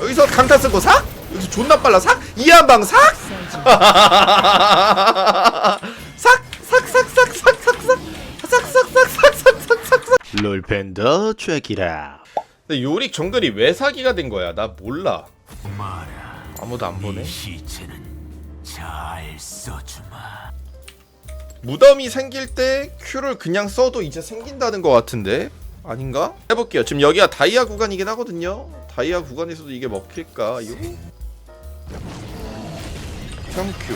여기서 강타 쓰고 삭? 여기서 존나 빨라 삭? 이한방 삭? 삭? 삭? 삭? 삭? 삭? 삭? 삭? 삭? 삭? 삭? 삭? 삭? 삭? 삭? 삭? 롤팬더 트랙이라 근데 요릭 정글이 왜 사기가 된 거야? 나 몰라 마라 아무도 안 보네 이 시체는 잘 써주마 무덤이 생길 때 Q를 그냥 써도 이제 생긴다는 것 같은데 아닌가? 해볼게요. 지금 여기가 다이아 구간이긴 하거든요. 다이아 구간에서도 이게 먹힐까? 요 평큐.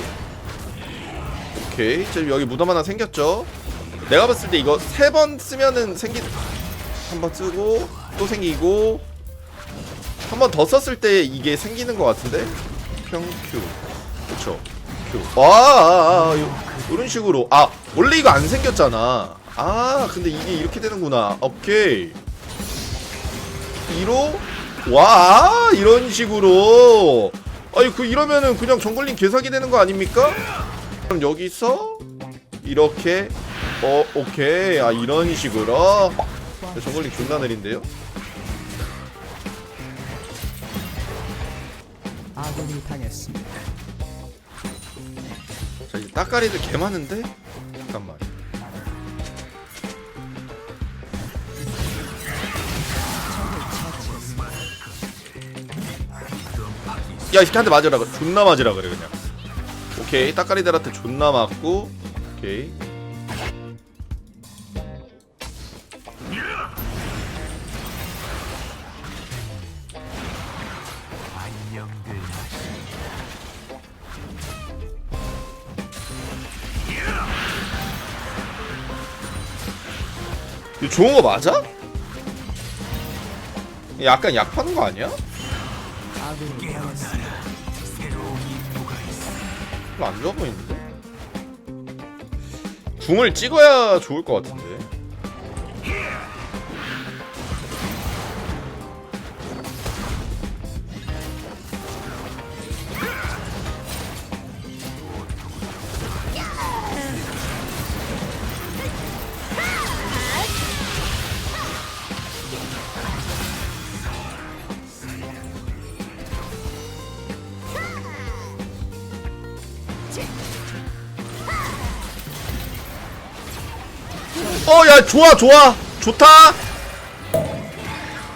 오케이. 지금 여기 무덤 하나 생겼죠? 내가 봤을 때 이거 세 번 쓰면은 생긴 한번 쓰고 또 생기고 한 번 더 썼을 때 이게 생기는 것 같은데? 평큐. 그쵸. 큐. 와, 아, 아, 요, 이런 식으로. 아, 원래 이거 안 생겼잖아. 아, 근데 이게 이렇게 되는구나. 오케이. 2로? 와, 이런 식으로. 아니, 그, 이러면은 그냥 정글링 개사기 되는 거 아닙니까? 그럼 여기서, 이렇게, 어, 오케이. 아, 이런 식으로. 정글링 존나 느린데요? 아군이 당했습니다. 자, 이제 따까리들 개 많은데? 잠깐만. 야, 이 새끼 한대 맞으라 그래. 존나 맞으라 그래, 그냥. 오케이. 따까리들한테 존나 맞고. 오케이. 이거 좋은 거 맞아? 약간 약 파는 거 아니야? 별로 안 좋아 보이는데? 궁을 찍어야 좋을 것 같은데. 어, 야, 좋아, 좋아. 좋다.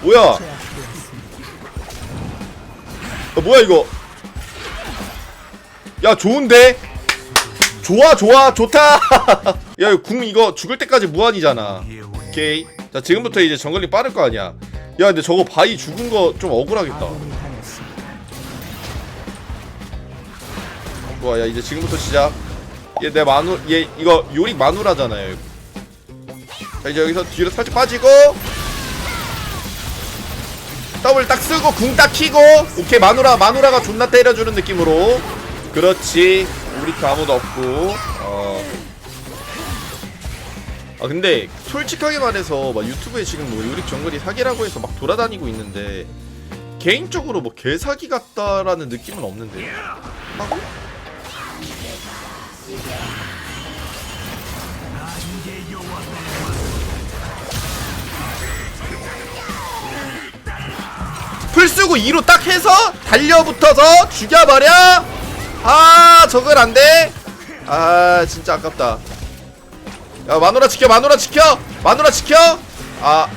뭐야? 어, 뭐야, 이거? 야, 좋은데? 좋아, 좋아, 좋다. 야, 이거 궁 이거 죽을 때까지 무한이잖아. 오케이. 자, 지금부터 이제 정글링 빠를 거 아니야. 야, 근데 저거 바위 죽은 거 좀 억울하겠다. 좋아, 야, 이제 지금부터 시작. 얘 내 마누, 얘 이거 요릭 마누라잖아요. 자, 이제 여기서 뒤로 살짝 빠지고. 더블 딱 쓰고 궁 딱 키고 오케이 마누라 마누라가 존나 때려주는 느낌으로 그렇지 우리 팀 아무도 없고 어. 아 근데 솔직하게 말해서 막 유튜브에 지금 뭐 요릭 정글이 사기라고 해서 막 돌아다니고 있는데 개인적으로 뭐 개사기 같다라는 느낌은 없는데 하고? 풀 쓰고 2로 딱 해서 달려붙어서 죽여버려 아 저걸 안돼 아 진짜 아깝다 야 마누라 지켜 마누라 지켜 마누라 지켜 아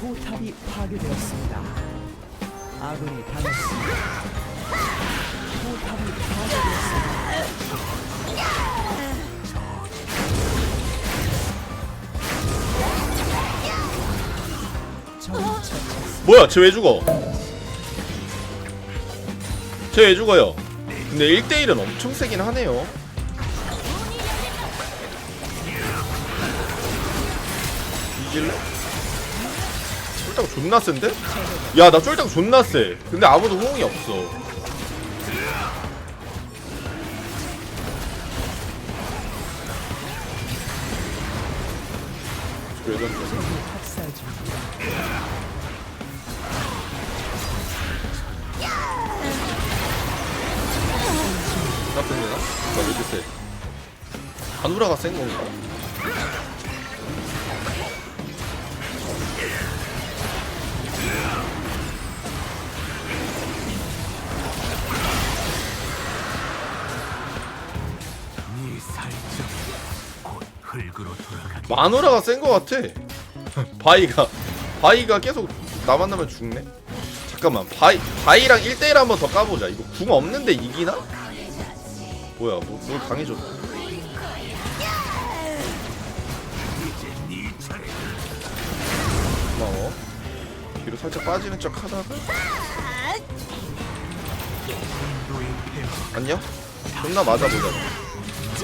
포탑이 파괴되었습니다. 아군이 당했습니다. 포탑이 파괴되었습니다. 뭐야 쟤 왜 죽어? 쟤 왜 죽어요? 근데 1대1은 엄청 세긴 하네요. 이길래? 쫄딱 존나 센데? 야나 쫄딱 존나 세. 근데 아무도 호응이 없어 중. 나쁜데나? 나왜 이렇게 세? 마누라가 센 건가? 흙으로 돌아가기 마누라가 센 거 같아. 바이가 바이가 계속 나 만나면 죽네. 잠깐만 바이 바이랑 1대1 한번 더 까보자. 이거 궁 없는데 이기나? 뭐야 뭐, 뭘 강해졌다. 고마워. 뒤로 살짝 빠지는 척 하다가 안녕? 존나 맞아보자.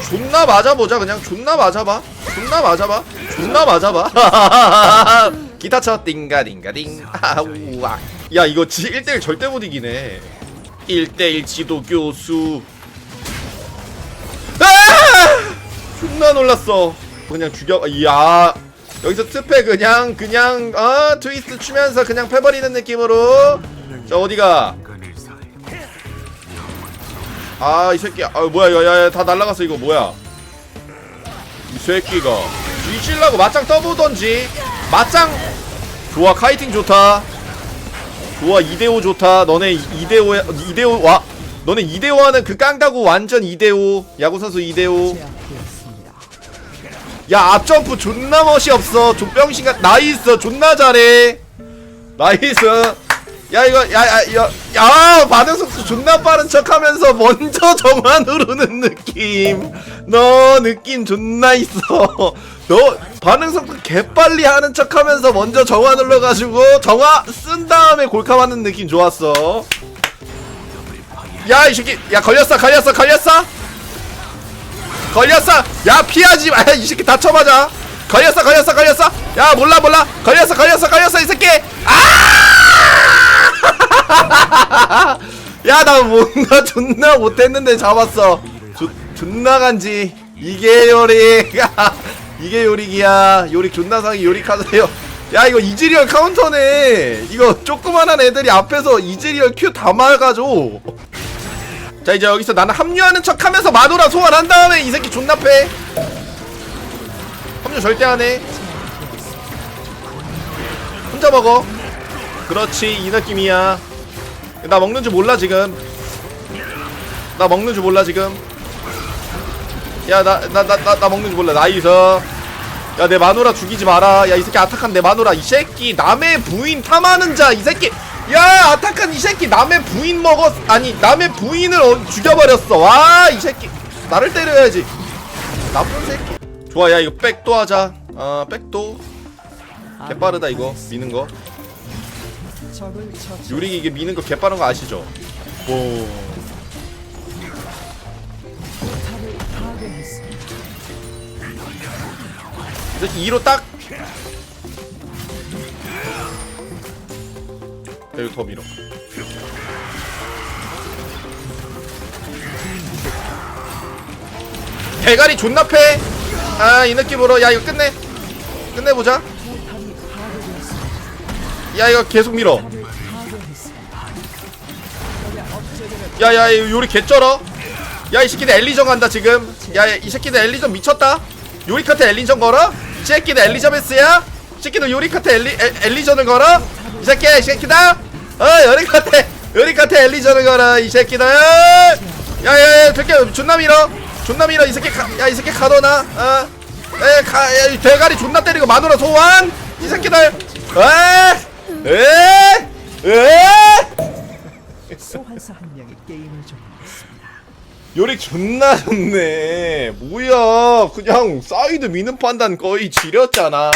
존나 맞아보자 그냥. 존나 맞아봐. 존나 맞아봐. 존나 맞아봐. 기타 쳐. 띵가 띵가 띵. 아우와. 야 이거 지 1대1 절대 못 이기네. 1대1 지도 교수. 아! 존나 놀랐어. 그냥 죽여 이야. 여기서 트페 그냥 그냥 어 트위스트 추면서 그냥 패버리는 느낌으로. 자 어디가 아 이 새끼 아 뭐야 야야야 다 날라갔어 이거. 뭐야? 이 새끼가. 뒤질라고 맞짱 떠보던지. 맞짱! 좋아 카이팅 좋다. 좋아 2대5 좋다. 너네 2대5 2대5 와. 너네 2대5 하는 그 깡다구 완전 2대5 야구선수 2대5 제압되었습니다. 야 앞점프 존나 멋이 없어. 조병신가 나이스. 존나 잘해. 나이스 야 이거 야야 야 야, 반응 속도 존나 빠른 척하면서 먼저 정화 누르는 느낌. 너 느낌 존나 있어. 너 반응 속도 개빨리 하는 척하면서 먼저 정화 눌러가지고 정화 쓴 다음에 골카하는 느낌 좋았어. 야 이 새끼. 야 걸렸어 걸렸어 걸렸어. 걸렸어. 야 피하지 마이 새끼 다쳐맞아. 걸렸어 걸렸어 걸렸어. 야 몰라 몰라. 걸렸어 걸렸어 걸렸어 이 새끼. 아 야 나 뭔가 존나 못했는데 잡았어. 조, 존나 간지. 이게 요릭 이게 요릭이야. 요릭 존나 상이 요릭하세요. 야 이거 이즈리얼 카운터네. 이거 조그만한 애들이 앞에서 이즈리얼 큐 다 막아줘. 자 이제 여기서 나는 합류하는 척 하면서 마누라 소환한 다음에 이 새끼 존나 패. 합류 절대 안해. 혼자 먹어. 그렇지 이 느낌이야 나 먹는 줄 몰라 지금. 나 먹는 줄 몰라 지금. 야 나 나 나 나 나 먹는 줄 몰라 나이스 야내 마누라 죽이지 마라. 야 이 새끼 아탁한 내 마누라. 이 새끼 남의 부인 탐하는 자 이 새끼. 야 아탁한 이 새끼 남의 부인 먹었 아니 남의 부인을 어, 죽여버렸어. 와 이 새끼. 나를 때려야지. 나쁜 새끼. 좋아 야 이거 백도 하자. 어 백도. 개빠르다 이거. 미는 거. 유릭이 이게 미는 거 개빠른 거 아시죠? 오. 이 새끼 2로 딱! 여기 더 밀어. 대가리 존나 패 아 이 느낌으로. 야 이거 끝내. 끝내보자 야 이거 계속 밀어. 야야 이 요리 개쩔어. 야 이 새끼들 엘리전 간다 지금. 야 이 새끼들 엘리전 미쳤다. 요리카트 엘리전 걸어? 이 새끼들 엘리자베스야? 이 새끼들 요리카트 엘리 엘, 엘리전을 걸어? 이 새끼 이 새끼들. 어 요리카트 요리카트 엘리전을 걸어 이 새끼들. 야야야 들게 존나 밀어. 존나 밀어 이 새끼 야이 새끼 가둬놔. 어에 가 야, 대가리 존나 때리고 마누라 소환? 이 새끼들. 에 에 에 소환사 한 명이 게임을 종료했습니다. 요릭 존나 좋네. 뭐야. 그냥 사이드 미는 판단 거의 지렸잖아.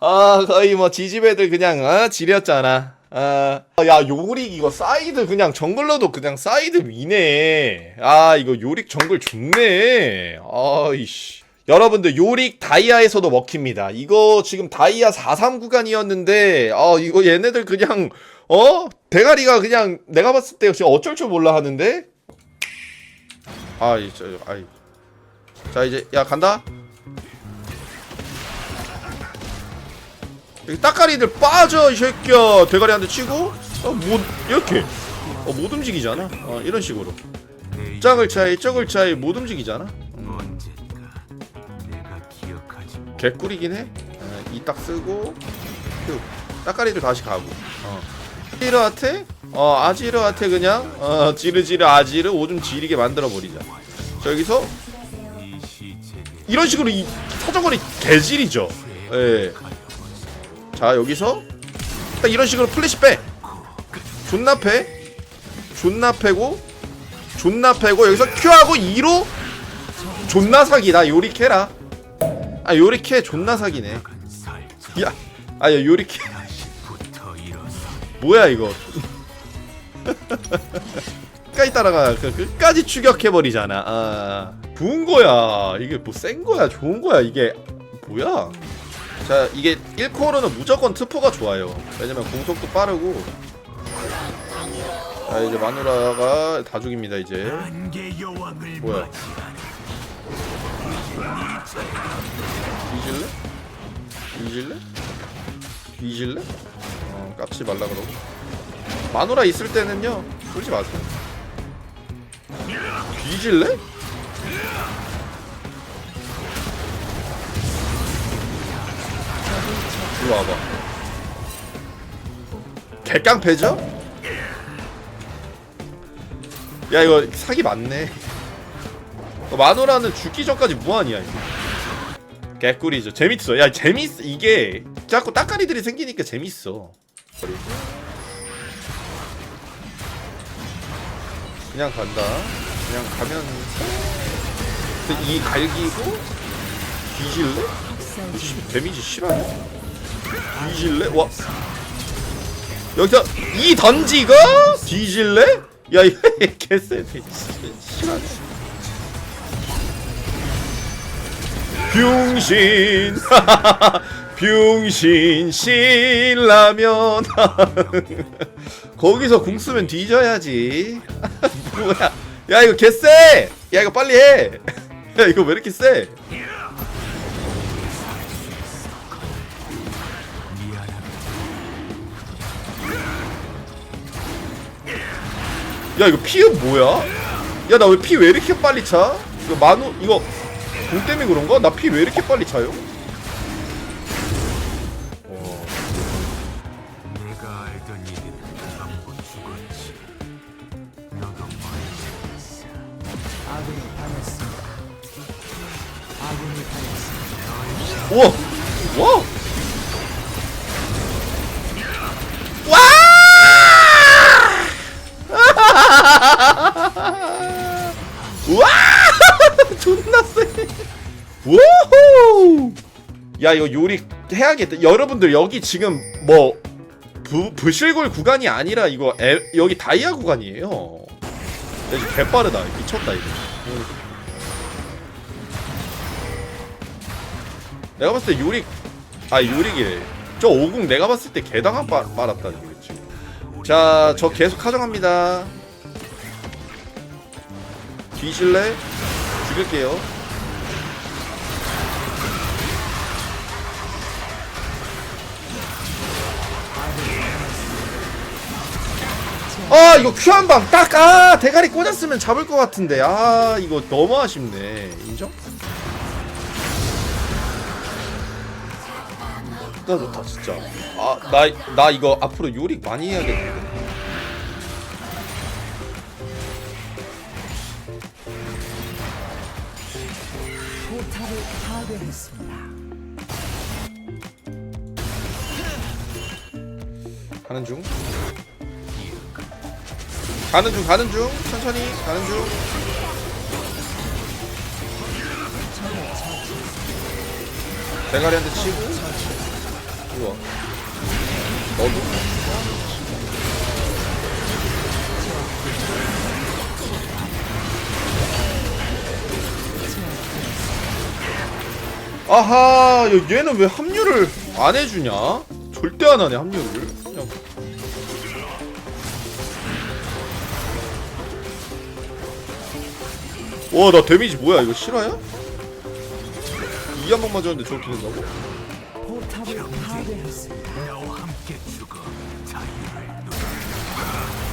아, 거의 뭐 지지배들 그냥, 어, 지렸잖아. 아, 야, 요릭 이거 사이드 그냥 정글러도 그냥 사이드 미네. 아, 이거 요릭 정글 좋네. 아이씨. 여러분들 요릭 다이아에서도 먹힙니다. 이거 지금 다이아 43 구간이었는데 아 이거 얘네들 그냥 어 대가리가 그냥 내가 봤을 때 역시 어쩔 줄 몰라 하는데 아, 이, 저, 아이. 자, 이제, 야, 간다? 여기 따까리들 빠져, 이 새끼야. 대가리 한 대 치고, 어, 못, 이렇게. 어, 못 움직이잖아. 어, 이런 식으로. 내 짝을 차이, 쪽을 차이, 못 움직이잖아. 개꿀이긴 해. 이딱 쓰고 휴. 따까리들 다시 가고. 어. 아지르한테 어 아지르한테 그냥 어 지르지르 아지르 오줌 지리게 만들어 버리자. 자 여기서 이런 식으로 이 사정거리 개질이죠. 예. 자 여기서 딱 이런 식으로 플래시 빼. 존나 패. 존나 패고 존나 패고 여기서 Q하고 2로 존나 사기다 요리캐라. 아 요리캐 존나 사기네. 야, 아야 요리캐 뭐야 이거? 끝까지 따라가 그 끝까지 추격해 버리잖아. 아, 부은 거야. 이게 뭐 센 거야, 좋은 거야. 이게 뭐야? 자, 이게 1코어로는 무조건 트포가 좋아요. 왜냐면 공속도 빠르고. 자, 이제 마누라가 다 죽입니다 이제. 뭐야? 뒤질래? 뒤질래? 뒤질래? 어, 깝치 말라 그러고. 마누라 있을 때는요, 쫄지 마세요. 뒤질래? 이리 와봐. 개깡패죠? 야 이거 사기 맞네. 어, 마누라는 죽기 전까지 무한이야 이거. 개꿀이죠. 재밌어. 야 재밌어. 이게 자꾸 따까리들이 생기니까 재밌어. 그냥 간다. 그냥 가면 이 갈기고 뒤질래? 씨, 데미지 실화냐? 뒤질래? 와 여기서 이 던지고 뒤질래? 야 개쎄네 실화냐? 병신. 병신 신라면. 거기서 궁 쓰면 뒤져야지. 뭐야? 야 이거 개쎄! 야 이거 빨리 해야 이거 왜 이렇게 쎄? 야 이거 피은 뭐야? 야 나 왜 피 왜 이렇게 빨리 차? 이거 만우 이거 공 때문에 그런가? 나 피 왜 이렇게 빨리 차요? 어, 내가 알던 이들은 전부 죽었지 너도 멀쩡했어 아군이 당했습니다. 아군이 당했습니다. 우와! 와! 와! 야 이거 요리 해야겠다. 여러분들 여기 지금 뭐 부, 부실골 구간이 아니라 이거 에, 여기 다이아 구간이에요. 야, 개빠르다. 미쳤다 이거. 내가 봤을 때 요리 아 요리게 저 오궁 내가 봤을 때 개당한 빠, 빨았다는 거겠지 자저 계속 가져갑니다 뒤질래? 죽일게요 아 이거 큐 한 방 딱 아 대가리 꽂았으면 잡을 것 같은데. 아 이거 너무 아쉽네. 인정? 좋다 좋다 진짜. 아나나 이거 앞으로 요리 많이 해야겠는데. 포탑을 파괴했습니다. 가는 중 가는 중 가는 중. 천천히 가는 중. 대가리한테 치고. 이리 와. 너도? 아하 야, 얘는 왜 합류를 안 해주냐? 절대 안 하네 합류를 와 나 데미지 뭐야 이거 실화야? 이한방 맞았는데 저렇게 된다고?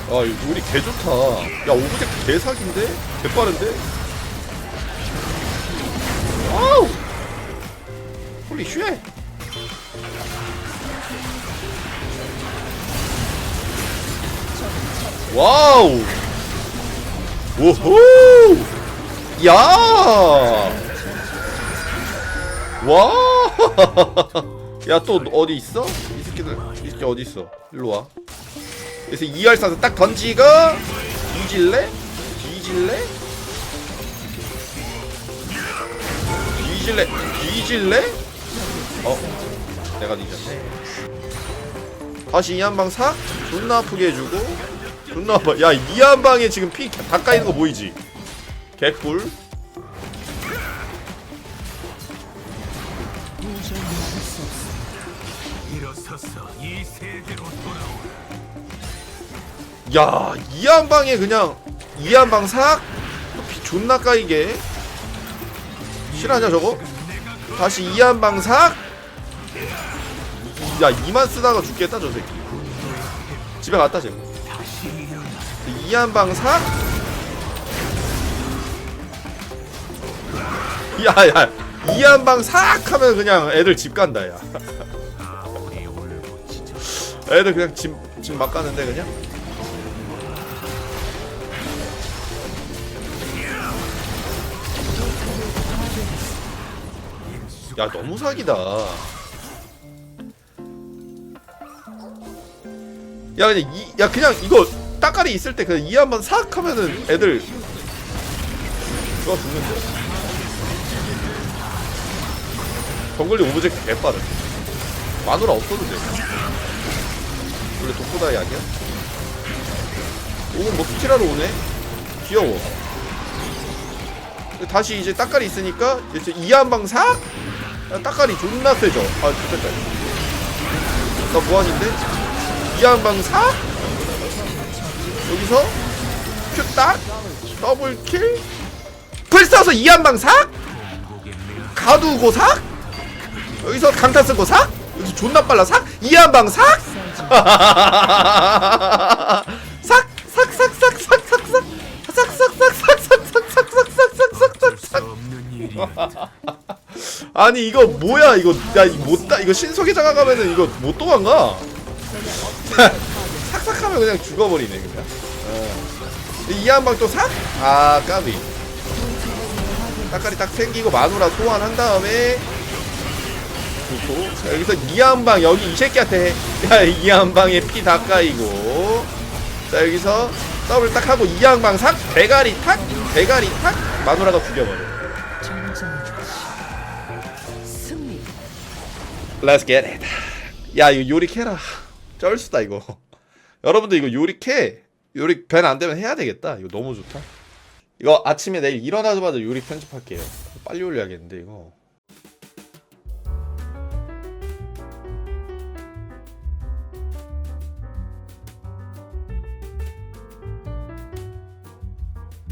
아 우리 개 좋다 야 오브젝트 개 사기인데? 개 빠른데? 아우 홀리 슈에 와우 오호 야 와! 야, 또 어디 있어? 이 새끼들, 이 새끼 어디 있어? 일로 와. 그래서 2열 사서 딱 던지고, 뒤질래? 뒤질래? 뒤질래? 뒤질래? 어? 내가 뒤졌네. 다시 이 한 방 사? 존나 아프게 해주고, 존나 아파. 야, 이 한 방에 지금 피다 까이는 거 보이지? 개꿀. 야, 이 한 방에 그냥 이 한 방 삭? 피 존나 까이게. 실하냐 저거? 다시 이 한 방 삭? 야, 이만 쓰다가 죽겠다 저 새끼. 집에 갔다 쟤. 이 한 방 삭? 야, 야, 이 한방삭 하면 그냥 애들 집 간다 야. 애들 그냥 집, 집 막 가는데 그냥? 야 너무 사기다 야 그냥 이, 야 그냥 이거 따까리 있을 때 그냥 이 한번 싹 하면은 애들 누가 죽는데 정글리 오브젝트 개빠르 마누라 없어도 돼 원래 독보다이 아니야? 오면 뭐 스킬하러 오네? 귀여워 다시 이제 따까리 있으니까 이제 이한방 삭? 야, 따까리 존나 세죠 아 좋겠다 나 무한인데? 이한방 삭? 여기서 큐딱 더블킬 풀싸서 이한방 삭? 가두고 삭? 여기서 강타 쓰고 삭? 여기서 존나 빨라 삭? 이한방 삭? 삭! 삭! 삭! 삭! 삭! 삭! 삭! 아니 이거 뭐야 이거 야 이거 신속에 장악하면은 이거 못 도망가 삭삭하면 그냥 죽어버리네 그냥 어. 이한방 또 삭? 아 까비 따까리 딱 생기고 마누라 소환한 다음에 좋고 자, 여기서 이한방 여기 이 새끼한테 야 이 한 방에 피 다 까이고 자 여기서 더블 딱 하고 이한방 삭 대가리 탁 대가리 탁 마누라가 죽여버려. Let's get it. 야 이거 요리 캐라. 쩔수다 이거. 여러분들 이거 요리 캐. 요리 밴 안 되면 해야 되겠다. 이거 너무 좋다. 이거 아침에 내일 일어나자마자 요리 편집할게요. 빨리 올려야겠는데 이거.